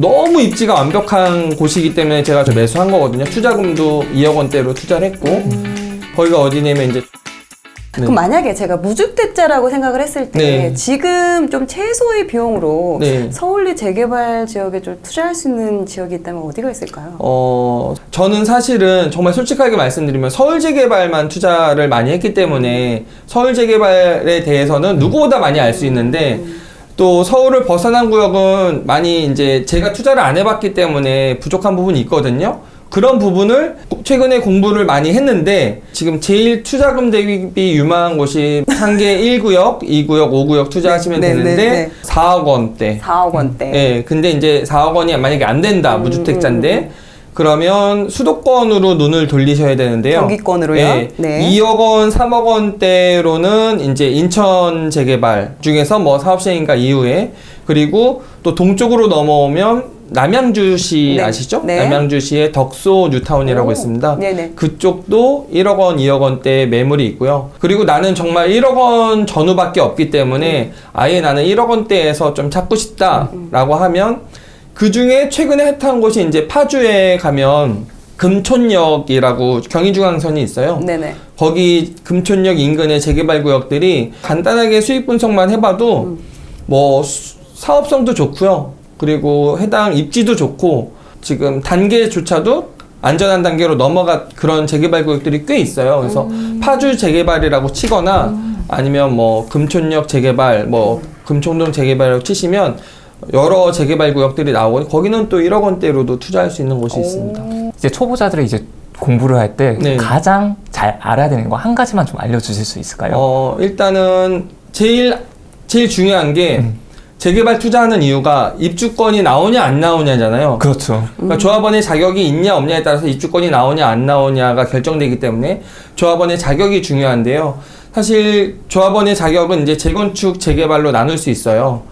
너무 입지가 완벽한 곳이기 때문에 제가 저 매수한 거거든요. 투자금도 2억 원대로 투자를 했고 거기가 어디냐면 이제 네. 그럼 만약에 제가 무주택자라고 생각을 했을 때 네. 지금 좀 최소의 비용으로 네. 서울리 재개발 지역에 좀 투자할 수 있는 지역이 있다면 어디가 있을까요? 어, 저는 사실은 정말 솔직하게 말씀드리면 서울 재개발만 투자를 많이 했기 때문에 서울 재개발에 대해서는 누구보다 많이 알 수 있는데 또 서울을 벗어난 구역은 많이 이제 제가 투자를 안 해봤기 때문에 부족한 부분이 있거든요. 그런 부분을 최근에 공부를 많이 했는데 지금 제일 투자금 대비 유망한 곳이 상계 1구역, 2구역, 5구역 투자하시면 네, 네, 되는데 네. 4억 원대. 4억 원대. 예, 근데 이제 4억 원이 만약에 안 된다, 음, 무주택자인데, 그러면 수도권으로 눈을 돌리셔야 되는데요. 경기권으로요? 예, 네. 2억 원, 3억 원대로는 이제 인천 재개발 중에서 뭐 사업 시행인가 이후에, 그리고 또 동쪽으로 넘어오면 남양주시 네. 아시죠? 네. 남양주시의 덕소 뉴타운이라고 오, 있습니다. 네네. 그쪽도 1억 원, 2억 원대 매물이 있고요. 그리고 나는 정말 1억 원 전후밖에 없기 때문에 아예 나는 1억 원대에서 좀 찾고 싶다라고 하면 그 중에 최근에 핫한 곳이 이제 파주에 가면 금촌역이라고 경의중앙선이 있어요. 네네. 거기 금촌역 인근의 재개발 구역들이 간단하게 수익 분석만 해봐도 뭐 수- 사업성도 좋고요. 그리고 해당 입지도 좋고 지금 단계조차도 안전한 단계로 넘어가 그런 재개발 구역들이 꽤 있어요. 그래서 파주 재개발이라고 치거나 아니면 뭐 금촌역 재개발, 뭐 금촌동 재개발이라고 치시면 여러 재개발 구역들이 나오고 거기는 또 1억 원대로도 투자할 수 있는 곳이 있습니다. 이제 초보자들이 이제 공부를 할 때 네. 가장 잘 알아야 되는 거 한 가지만 좀 알려주실 수 있을까요? 어, 일단은 제일 제일 중요한 게 음. 재개발 투자하는 이유가 입주권이 나오냐 안 나오냐잖아요. 그렇죠. 그러니까 조합원의 자격이 있냐 없냐에 따라서 입주권이 나오냐 안 나오냐가 결정되기 때문에 조합원의 자격이 중요한데요. 사실 조합원의 자격은 이제 재건축, 재개발로 나눌 수 있어요.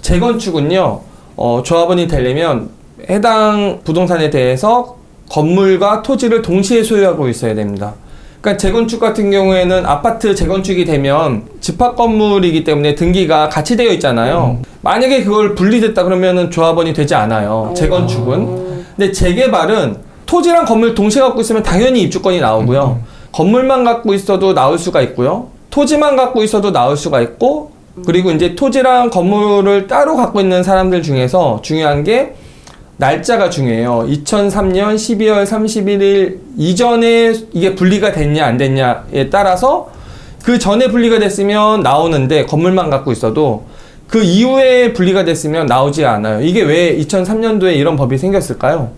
재건축은요, 어, 조합원이 되려면 해당 부동산에 대해서 건물과 토지를 동시에 소유하고 있어야 됩니다. 그러니까 재건축 같은 경우에는 아파트 재건축이 되면 집합 건물이기 때문에 등기가 같이 되어 있잖아요. 만약에 그걸 분리됐다 그러면은 조합원이 되지 않아요. 재건축은. 근데 재개발은 토지랑 건물 동시에 갖고 있으면 당연히 입주권이 나오고요. 건물만 갖고 있어도 나올 수가 있고요. 토지만 갖고 있어도 나올 수가 있고 그리고 이제 토지랑 건물을 따로 갖고 있는 사람들 중에서 중요한 게 날짜가 중요해요. 2003년 12월 31일 이전에 이게 분리가 됐냐 안 됐냐에 따라서 그 전에 분리가 됐으면 나오는데 건물만 갖고 있어도 그 이후에 분리가 됐으면 나오지 않아요. 이게 왜 2003년도에 이런 법이 생겼을까요?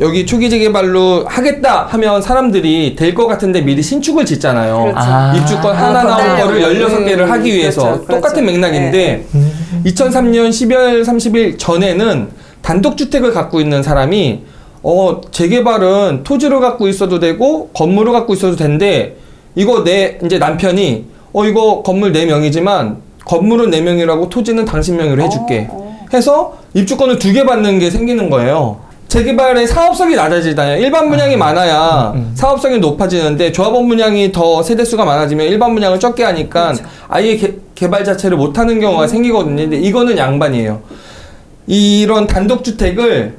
여기 초기 재 개발로 하겠다 하면 사람들이 될 것 같은데 미리 신축을 짓잖아요. 그렇죠. 아. 입주권 아, 하나 더 나온 딸려고. 거를 16개를 음, 하기 위해서 그렇죠, 그렇죠. 똑같은 맥락인데 네. 2003년 12월 30일 전에는 단독주택을 갖고 있는 사람이 어 재개발은 토지를 갖고 있어도 되고 건물을 갖고 있어도 된대 이거 내 이제 남편이 어 이거 건물 내 명이지만 건물은 내 명이라고 토지는 당신 명의로 해줄게 어, 해서 입주권을 두 개 받는 게 생기는 거예요. 재개발의 사업성이 낮아지잖아요. 일반 분양이 많아야 음. 사업성이 높아지는데 조합원 분양이 더 세대수가 많아지면 일반 분양을 적게 하니까 아예 개, 개발 자체를 못하는 경우가 생기거든요. 근데 이거는 양반이에요. 이런 단독주택을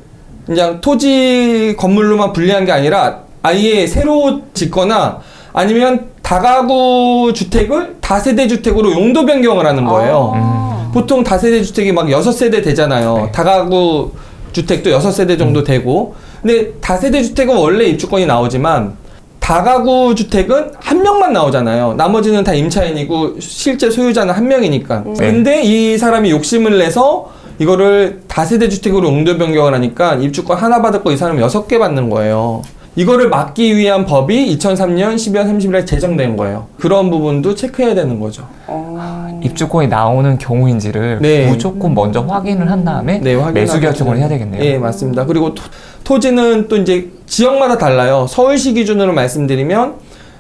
그냥 토지 건물로만 분리한 게 아니라 아예 새로 짓거나 아니면 다가구 주택을 다세대 주택으로 용도 변경을 하는 거예요. 아. 보통 다세대 주택이 막 여섯 세대 되잖아요. 네. 다가구 주택도 여섯 세대 정도 되고. 근데 다세대 주택은 원래 입주권이 나오지만 다가구 주택은 한 명만 나오잖아요. 나머지는 다 임차인이고 실제 소유자는 한 명이니까. 네. 근데 이 사람이 욕심을 내서 이거를 다세대 주택으로 용도 변경을 하니까 입주권 하나 받을 거이 사람 여섯 개 받는 거예요. 이거를 막기 위한 법이 2003년 12월 30일에 제정된 거예요. 그런 부분도 체크해야 되는 거죠. 어. 입주권이 나오는 경우인지를 네. 무조건 먼저 확인을 한 다음에 네, 매수 결정을 해야 되겠네요. 예, 맞습니다. 그리고 토, 지는 또 이제 지역마다 달라요. 서울시 기준으로 말씀드리면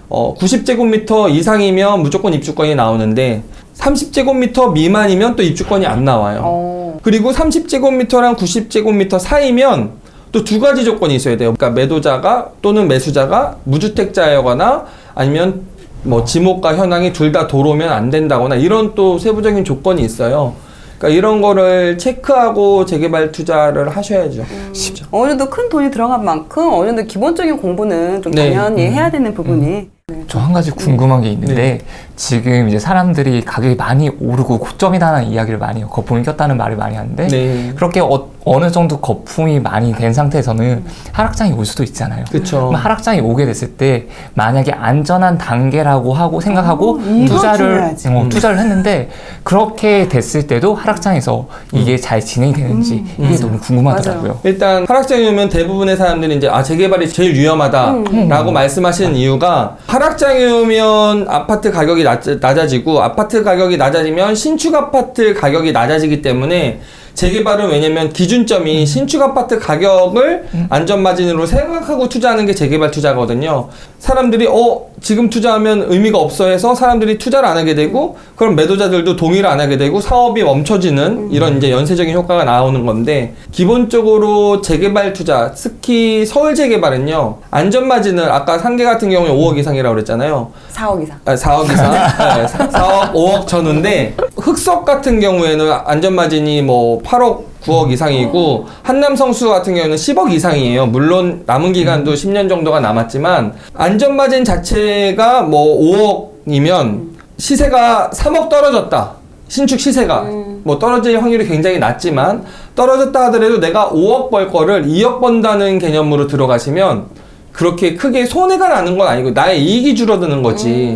어, 90제곱미터 이상이면 무조건 입주권이 나오는데 30제곱미터 미만이면 또 입주권이 안 나와요. 어. 그리고 30제곱미터랑 90제곱미터 사이면 또 두 가지 조건이 있어야 돼요. 그러니까 매도자가 또는 매수자가 무주택자여거나 아니면 뭐 지목과 현황이 둘 다 도로면 안 된다거나 이런 또 세부적인 조건이 있어요. 그러니까 이런 거를 체크하고 재개발 투자를 하셔야죠. 음. 어느 정도 큰 돈이 들어간 만큼 어느 정도 기본적인 공부는 좀 네. 당연히 해야 되는 부분이 저한 가지 궁금한 게 있는데 네. 지금 이제 사람들이 가격이 많이 오르고 고점이라는 이야기를 많이 해요. 거품이 꼈다는 말을 많이 하는데 네. 그렇게 어, 느 정도 거품이 많이 된 상태에서는 하락장이 올 수도 있잖아요. 그렇죠. 그럼 하락장이 오게 됐을 때 만약에 안전한 단계라고 하고 생각하고 어, 투자를. 어, 음. 투자를 했는데 그렇게 됐을 때도 하락장에서 이게 잘 진행이 되는지 이게 너무 궁금하더라고요. 일단 하락장이면 대부분의 사람들이 이제 아 재개발이 제일 위험하다라고 말씀하시는 이유가 하락장이면 아파트 가격이 낮, 낮아지고 아파트 가격이 낮아지면 신축 아파트 가격이 낮아지기 때문에 재개발은 왜냐면 기준점이 신축 아파트 가격을 안전마진으로 생각하고 투자하는 게 재개발 투자거든요. 사람들이 어 지금 투자하면 의미가 없어 해서 사람들이 투자를 안 하게 되고 그럼 매도자들도 동의를 안 하게 되고 사업이 멈춰지는 이런 이제 연쇄적인 효과가 나오는 건데 기본적으로 재개발 투자 특히 서울 재개발은요 안전마진을 아까 상계 같은 경우에 5억 이상이라고 그랬잖아요. 4억 이상. 아, 4억 이상? 네, 4억, 5억 전후인데 흑석 같은 경우에는 안전마진이 뭐 8억, 9억 이상이고 한남성수 같은 경우는 10억 이상이에요. 물론 남은 기간도 10년 정도가 남았지만 안전 마진 자체가 뭐 5억이면 시세가 3억 떨어졌다. 신축 시세가 뭐 떨어질 확률이 굉장히 낮지만 떨어졌다 하더라도 내가 5억 벌 거를 2억 번다는 개념으로 들어가시면 그렇게 크게 손해가 나는 건 아니고 나의 이익이 줄어드는 거지.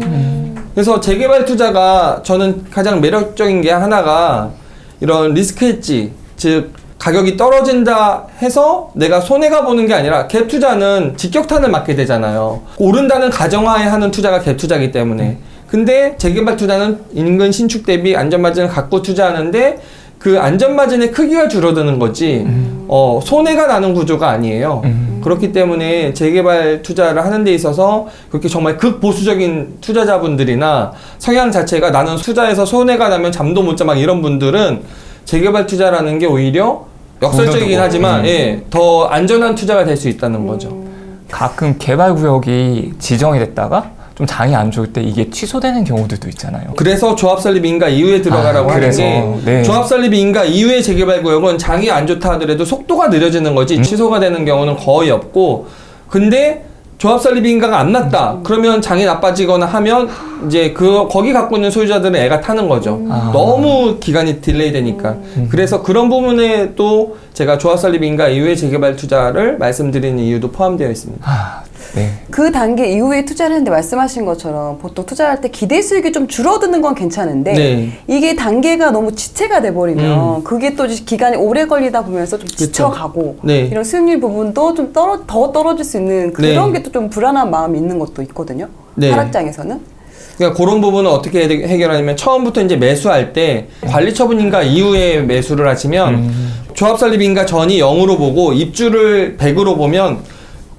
그래서 재개발 투자가 저는 가장 매력적인 게 하나가 이런 리스크 헤지 즉 가격이 떨어진다 해서 내가 손해가 보는 게 아니라 갭 투자는 직격탄을 맞게 되잖아요. 오른다는 가정하에 하는 투자가 갭 투자기 때문에. 근데 재개발 투자는 인근 신축 대비 안전마진을 갖고 투자하는데 그 안전마진의 크기가 줄어드는 거지 어, 손해가 나는 구조가 아니에요. 음. 그렇기 때문에 재개발 투자를 하는 데 있어서 그렇게 정말 극보수적인 투자자분들이나 성향 자체가 나는 투자해서 손해가 나면 잠도 못 자 막 이런 분들은 재개발 투자라는 게 오히려 역설적이긴. 하지만 음. 예, 더 안전한 투자가 될 수 있다는 거죠. 가끔 개발 구역이 지정이 됐다가 좀 장이 안 좋을 때 이게 취소되는 경우들도 있잖아요. 그래서 조합 설립 인가 이후에 들어가라고 아, 하는 그래서, 게 네. 조합 설립 인가 이후에 재개발 구역은 장이 안 좋다 하더라도 속도가 느려지는 음. 거지 취소가 되는 경우는 거의 없고 근데 조합 설립 인가가 안 났다 그러면 장이 나빠지거나 하면 이제 그 거기 갖고 있는 소유자들은 애가 타는 거죠 아. 너무 기간이 딜레이 되니까 그래서 그런 부분에 또 제가 조합 설립 인가 이후에 재개발 투자를 말씀드리는 이유도 포함되어 있습니다 아, 네. 그 단계 이후에 투자를 했는데 말씀하신 것처럼 보통 투자할 때 기대 수익이 좀 줄어드는 건 괜찮은데 네. 이게 단계가 너무 지체가 돼버리면 그게 또 기간이 오래 걸리다 보면서 좀 지쳐가고 네. 이런 수익률 부분도 좀 떨어, 더 떨어질 수 있는 그런 네. 게또 좀 불안한 마음이 있는 것도 있거든요. 네. 하락장에서는. 그러니까 그런 부분은 어떻게 해- 해결하냐면 처음부터 이제 매수할 때 관리 처분인가 이후에 매수를 하시면 조합 설립인가 전이 0으로 보고 입주를 100으로 보면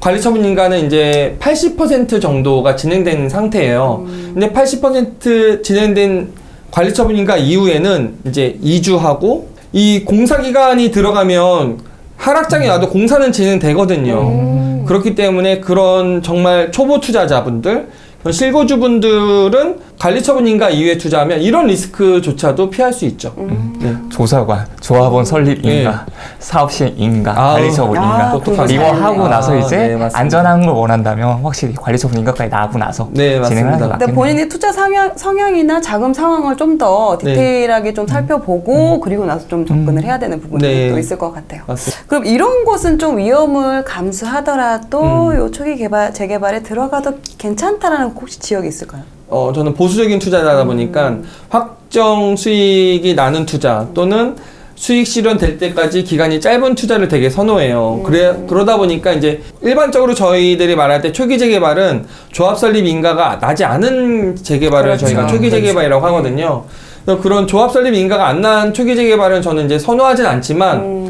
관리 처분인가는 이제 80% 정도가 진행된 상태예요. 근데 80% 진행된 관리 처분인가 이후에는 이제 이주하고 이 공사 기간이 들어가면 하락장이 나도 공사는 진행되거든요. 그렇기 때문에 그런 정말 초보 투자자분들, 실거주분들은 관리처분인가 이후에 투자하면 이런 리스크조차도 피할 수 있죠. 네. 조사관, 조합원 설립인가, 사업 시행인가, 아우. 관리처분인가 아, 똑똑하네. 이거 하고 아, 나서 이제 네, 맞습니다. 안전한 걸 원한다면 확실히 관리처분인가까지 나고 나서 네. 진행을 하는 게 맞겠네요. 본인의 투자 성향, 성향이나 자금 상황을 좀더 네. 디테일하게 좀 살펴보고 그리고 나서 좀 접근을 해야 되는 부분이 네. 또 있을 것 같아요. 맞습니다. 그럼 이런 곳은 좀 위험을 감수하더라도 음. 요 초기 개발 재개발에 들어가도 괜찮다라는 혹시 지역이 있을까요? 어, 저는 보수적인 투자자다 보니까 확정 수익이 나는 투자 또는 수익 실현될 때까지 기간이 짧은 투자를 되게 선호해요. 그래, 그러다 보니까 이제 일반적으로 저희들이 말할 때 초기 재개발은 조합 설립 인가가 나지 않은 재개발을 그렇죠. 저희가 초기 그렇죠. 재개발이라고 하거든요. 그래서 그런 조합 설립 인가가 안 난 초기 재개발은 저는 이제 선호하진 않지만 음.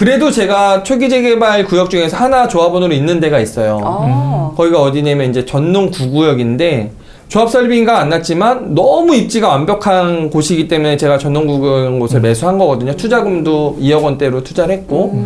그래도 제가 초기 재개발 구역 중에서 하나 조합원으로 있는 데가 있어요. 아. 거기가 어디냐면 이제 전농 9구역인데 조합 설비인가 안 났지만 너무 입지가 완벽한 곳이기 때문에 제가 전농 9구역 곳을 매수한 거거든요. 투자금도 2억 원대로 투자를 했고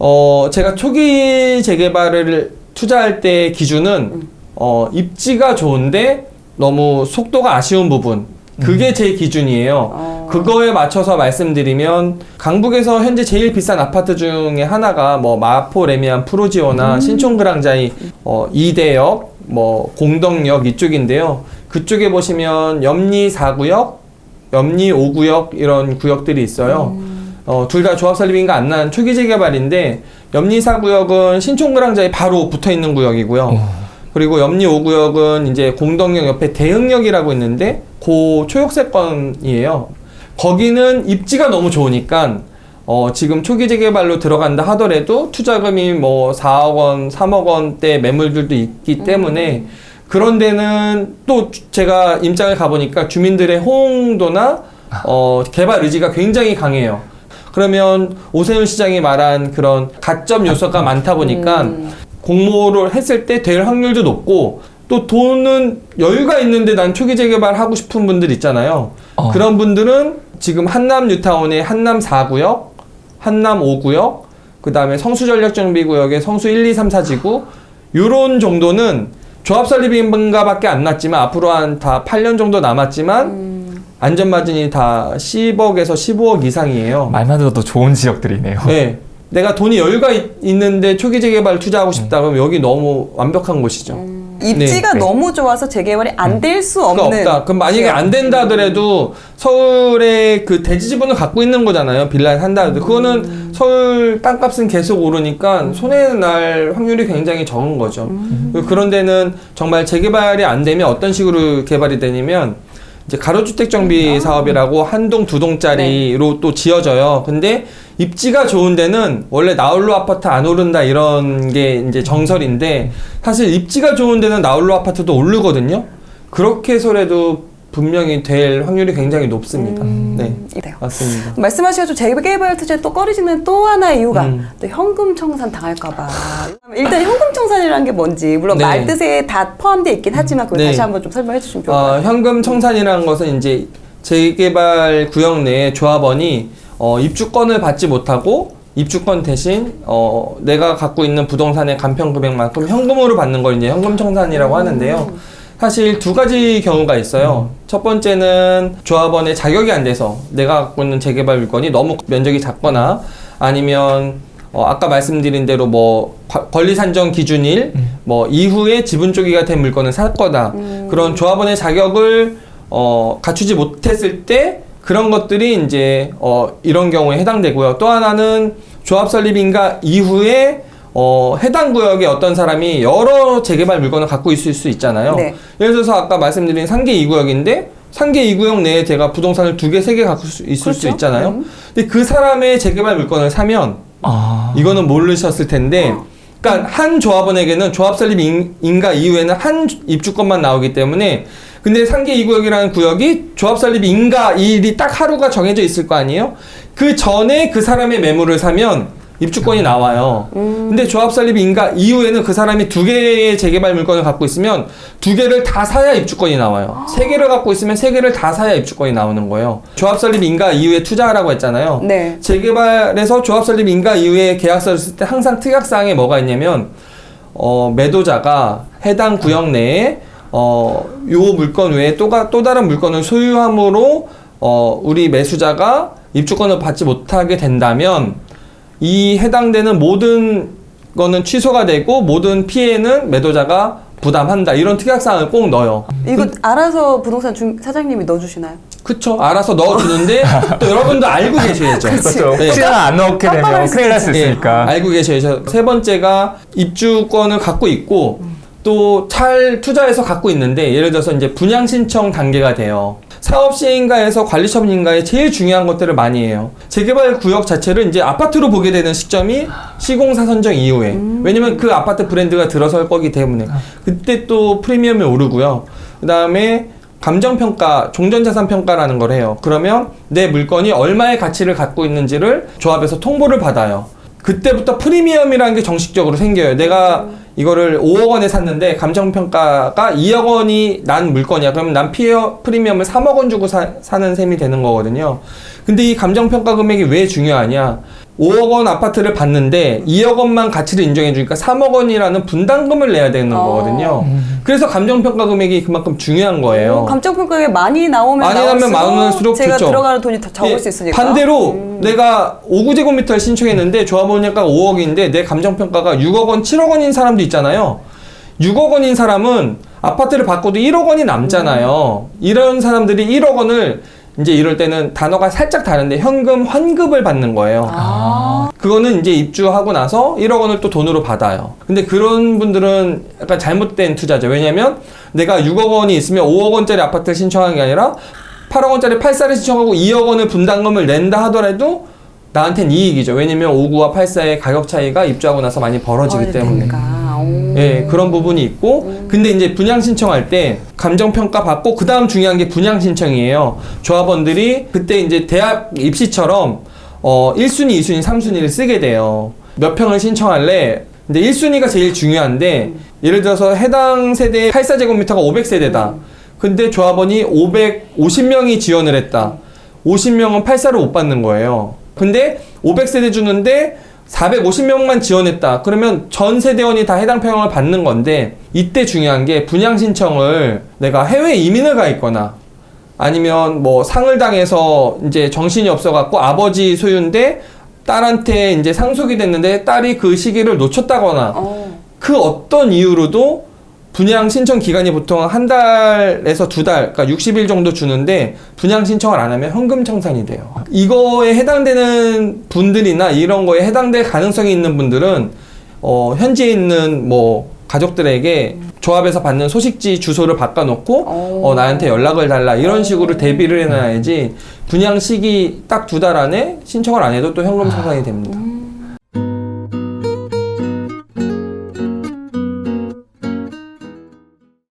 어 제가 초기 재개발을 투자할 때 기준은 어 입지가 좋은데 너무 속도가 아쉬운 부분 그게 제 기준이에요. 어. 그거에 맞춰서 말씀드리면 강북에서 현재 제일 비싼 아파트 중에 하나가 뭐 마포 레미안 프로지오나 신촌그랑자이 어 이대역 뭐 공덕역 이쪽인데요. 그쪽에 보시면 염리 4구역, 염리 5구역 이런 구역들이 있어요. 어, 둘 다 조합 설립인가 안 난 초기 재개발인데 염리 4구역은 신촌그랑자에 바로 붙어 있는 구역이고요. 그리고 염리 5구역은 이제 공덕역 옆에 대흥역이라고 있는데 고 초역세권이에요. 거기는 입지가 너무 좋으니까 어, 지금 초기 재개발로 들어간다 하더라도 투자금이 뭐 4억 원, 3억 원대 매물들도 있기 때문에 그런 데는 또 주- 제가 임장을 가보니까 주민들의 호응도나 어, 개발 의지가 굉장히 강해요. 그러면 오세훈 시장이 말한 그런 가점 요소가 많다 보니까 공모를 했을 때 될 확률도 높고 또 돈은 여유가 있는데 난 초기 재개발 하고 싶은 분들 있잖아요. 어. 그런 분들은 지금 한남 뉴타운의 한남 4구역, 한남 5구역, 그 다음에 성수전력정비구역의 성수 1, 2, 3, 4지구 요런 정도는 조합 설립인가밖에 안 났지만 앞으로 한 다 8년 정도 남았지만 안전마진이 다 10억에서 15억 이상이에요. 말만 들어도 좋은 지역들이네요. 네. 내가 돈이 여유가 있, 있는데 초기 재개발 투자하고 싶다 그러면 여기 너무 완벽한 곳이죠. 입지가 네. 너무 좋아서 재개발이 안 될 수 그거 없는. 없다. 그럼 만약에 안 된다 하더라도 서울에 그 대지 지분을 갖고 있는 거잖아요. 빌라에 산다 하더라도. 그거는 서울 땅값은 계속 오르니까 손해 날 확률이 굉장히 적은 거죠. 그런 데는 정말 재개발이 안 되면 어떤 식으로 개발이 되냐면 이제 가로주택 정비 사업이라고 한 동 두 동짜리로 또 지어져요. 근데 입지가 좋은 데는 원래 나홀로 아파트 안 오른다 이런 게 이제 정설인데 사실 입지가 좋은 데는 나홀로 아파트도 오르거든요. 그렇게 해서라도 분명히 될 확률이 굉장히 높습니다. 네, 네. 맞습니다. 말씀하셔도 재개발 투자에 또 꺼리지는 또 하나의 이유가 음. 또 현금 청산 당할까봐. 일단 현금 청산이라는 게 뭔지 물론 네. 말뜻에 다 포함되어 있긴 하지만 그걸 네. 다시 한번 좀 설명해 주시면 좋을 것 어, 같아요. 현금 청산이라는 것은 이제 재개발 구역 내에 조합원이 어, 입주권을 받지 못하고 입주권 대신 어, 내가 갖고 있는 부동산의 간편 금액만큼 현금으로 받는 걸 이제 현금 청산이라고 하는데요. 사실 두 가지 경우가 있어요. 첫 번째는 조합원의 자격이 안 돼서 내가 갖고 있는 재개발 물건이 너무 면적이 작거나 아니면 어, 아까 말씀드린 대로 뭐 과- 권리 산정 기준일 뭐 이후에 지분 쪼기가 된 물건을 살 거다. 그런 조합원의 자격을 어, 갖추지 못했을 때 그런 것들이 이제 어, 이런 경우에 해당되고요. 또 하나는 조합 설립인가 이후에 어, 해당 구역에 어떤 사람이 여러 재개발 물건을 갖고 있을 수 있잖아요. 네. 예를 들어서 아까 말씀드린 상계 2구역인데 상계 2구역 내에 제가 부동산을 두 개, 세 개 갖고 수- 있을 수 그렇죠. 있잖아요. 음. 근데 그 사람의 재개발 물건을 사면 아, 이거는 모르셨을 텐데 그러니까 한 조합원에게는 조합 설립 인- 인가 이후에는 한 입주권만 나오기 때문에 근데 상계 2구역이라는 구역이 조합 설립 인가 일이 딱 하루가 정해져 있을 거 아니에요? 그 전에 그 사람의 매물을 사면 입주권이 나와요. 근데 조합 설립 인가 이후에는 그 사람이 두 개의 재개발 물건을 갖고 있으면 두 개를 다 사야 입주권이 나와요. 세 개를 갖고 있으면 세 개를 다 사야 입주권이 나오는 거예요. 조합 설립 인가 이후에 투자하라고 했잖아요. 네. 재개발에서 조합 설립 인가 이후에 계약서를 쓸 때 항상 특약사항에 뭐가 있냐면 어, 매도자가 해당 구역 내에 어, 요 물건 외에 또 가 또 다른 물건을 소유함으로 어, 우리 매수자가 입주권을 받지 못하게 된다면 이 해당되는 모든 거는 취소가 되고 모든 피해는 매도자가 부담한다 이런 특약사항을 꼭 넣어요. 이거 알아서 부동산 중 사장님이 넣어주시나요? 그쵸? 알아서 넣어주는데 또 여러분도 알고 계셔야죠. 그렇죠. 네. 혹시나 안 넣게 되면 깜빡할 큰일 날수 예, 있으니까. 알고 계셔야죠. 세 번째가 입주권을 갖고 있고 또 잘 투자해서 갖고 있는데 예를 들어서 이제 분양 신청 단계가 돼요. 사업 시행가에서 관리 처분인가에 제일 중요한 것들을 많이 해요. 재개발 구역 자체를 이제 아파트로 보게 되는 시점이 시공사 선정 이후에. 왜냐면 그 아파트 브랜드가 들어설 거기 때문에. 그때 또 프리미엄이 오르고요. 그 다음에 감정평가, 종전자산평가라는 걸 해요. 그러면 내 물건이 얼마의 가치를 갖고 있는지를 조합에서 통보를 받아요. 그때부터 프리미엄이라는 게 정식적으로 생겨요. 내가 이거를 5억 원에 샀는데 감정평가가 2억 원이 난 물건이야. 그러면 난 피어, 프리미엄을 3억 원 주고 사, 사는 셈이 되는 거거든요. 근데 이 감정평가 금액이 왜 중요하냐? 5억 원 아파트를 받는데 2억 원만 가치를 인정해 주니까 3억 원이라는 분담금을 내야 되는 어. 거거든요. 그래서 감정평가 금액이 그만큼 중요한 거예요. 감정평가에 많이 나오면 많이 나오면 많을수록 제가 좋죠. 들어가는 돈이 더 적을 예, 수 있으니까. 음. 반대로 내가 5구제곱미터를 신청했는데 조합원료가가 5억인데 내 감정평가가 6억 원, 7억 원인 사람도 있잖아요. 6억 원인 사람은 아파트를 바꿔도 1억 원이 남잖아요. 이런 사람들이 1억 원을 이제 이럴 때는 단어가 살짝 다른데 현금 환급을 받는 거예요. 아. 그거는 이제 입주하고 나서 1억 원을 또 돈으로 받아요. 근데 그런 분들은 약간 잘못된 투자죠. 왜냐면 내가 6억 원이 있으면 5억 원짜리 아파트를 신청하는 게 아니라 8억 원짜리 8사를 신청하고 2억 원을 분담금을 낸다 하더라도 나한텐 이익이죠. 왜냐면 5구와 8사의 가격 차이가 입주하고 나서 많이 벌어지기 때문에. 예, 그런 부분이 있고, 근데 이제 분양 신청할 때 감정 평가 받고, 그 다음 중요한 게 분양 신청이에요. 조합원들이 그때 이제 대학 입시처럼, 어, 1순위, 2순위, 3순위를 쓰게 돼요. 몇 평을 신청할래? 근데 1순위가 제일 중요한데, 예를 들어서 해당 세대의 84제곱미터가 500세대다. 근데 조합원이 550명이 지원을 했다. 50명은 84를 못 받는 거예요. 근데 500세대 주는데 450명만 지원했다. 그러면 전 세대원이 다 해당 평형을 받는 건데 이때 중요한 게 분양 신청을 내가 해외 이민을 가 있거나 아니면 뭐 상을 당해서 이제 정신이 없어 갖고 아버지 소유인데 딸한테 이제 상속이 됐는데 딸이 그 시기를 놓쳤다거나 어. 그 어떤 이유로도 분양 신청 기간이 보통 한 달에서 두 달, 그러니까 60일 정도 주는데 분양 신청을 안 하면 현금 청산이 돼요. 이거에 해당되는 분들이나 이런 거에 해당될 가능성이 있는 분들은 어, 현지에 있는 뭐 가족들에게 조합에서 받는 소식지 주소를 바꿔놓고 어. 어, 나한테 연락을 달라 이런 식으로 대비를 해놔야지 분양 시기 딱 두 달 안에 신청을 안 해도 또 현금 청산이 됩니다.